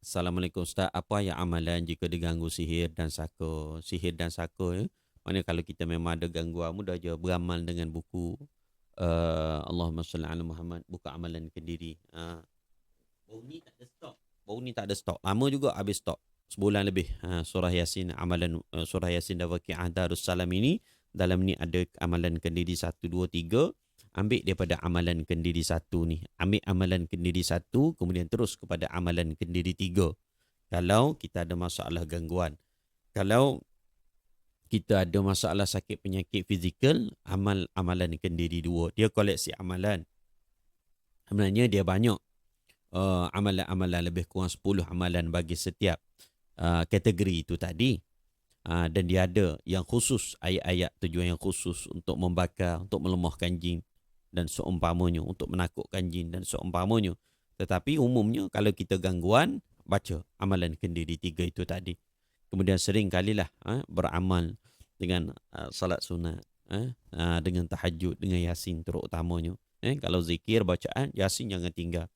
Assalamualaikum Ustaz. Apa yang amalan jika diganggu sihir dan saka? Sihir dan saka ya. Mana kalau kita memang ada gangguan mudah je beramal dengan buku uh, Allahumma salli ala Muhammad buka amalan kendiri. Uh, bau ni tak ada stok. Bau ni tak ada stok. Lama juga habis stok. Sebulan lebih. Uh, surah Yasin amalan uh, surah Yasin dan Waqi'ah Darussalam ini dalam ni ada amalan kendiri 1 2 3 ambil daripada amalan kendiri satu ni. Ambil amalan kendiri satu, kemudian terus kepada amalan kendiri tiga. Kalau kita ada masalah gangguan. Kalau kita ada masalah sakit penyakit fizikal, amal amalan kendiri dua. Dia koleksi amalan. Sebenarnya dia banyak. Uh, amalan-amalan lebih kurang 10 amalan bagi setiap uh, kategori itu tadi. Uh, dan dia ada yang khusus, ayat-ayat tujuan yang khusus untuk membakar, untuk melemahkan jin dan seumpamanya untuk menakutkan jin dan seumpamanya. Tetapi umumnya kalau kita gangguan, baca amalan kendiri tiga itu tadi. Kemudian sering kalilah ha, beramal dengan uh, salat sunat, ha, uh, dengan tahajud, dengan yasin terutamanya. Eh, kalau zikir, bacaan, yasin jangan tinggal.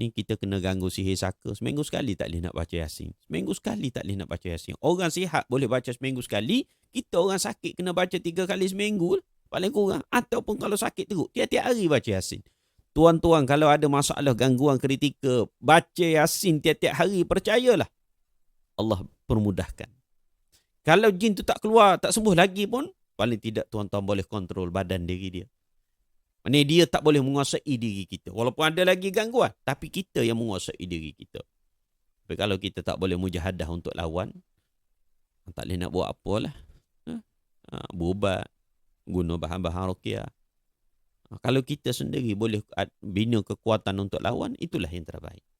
Ni kita kena ganggu sihir saka. Seminggu sekali tak boleh nak baca yasin. Seminggu sekali tak boleh nak baca yasin. Orang sihat boleh baca seminggu sekali. Kita orang sakit kena baca tiga kali seminggu paling kurang ataupun kalau sakit teruk tiap-tiap hari baca yasin tuan-tuan kalau ada masalah gangguan kritikal baca yasin tiap-tiap hari percayalah Allah permudahkan kalau jin tu tak keluar tak sembuh lagi pun paling tidak tuan-tuan boleh kontrol badan diri dia Maksudnya dia tak boleh menguasai diri kita. Walaupun ada lagi gangguan. Tapi kita yang menguasai diri kita. Tapi kalau kita tak boleh mujahadah untuk lawan. Tak boleh nak buat apalah. Ha? Ha, berubat guna bahan-bahan rukiah. Ha, kalau kita sendiri boleh bina kekuatan untuk lawan, itulah yang terbaik. Baik.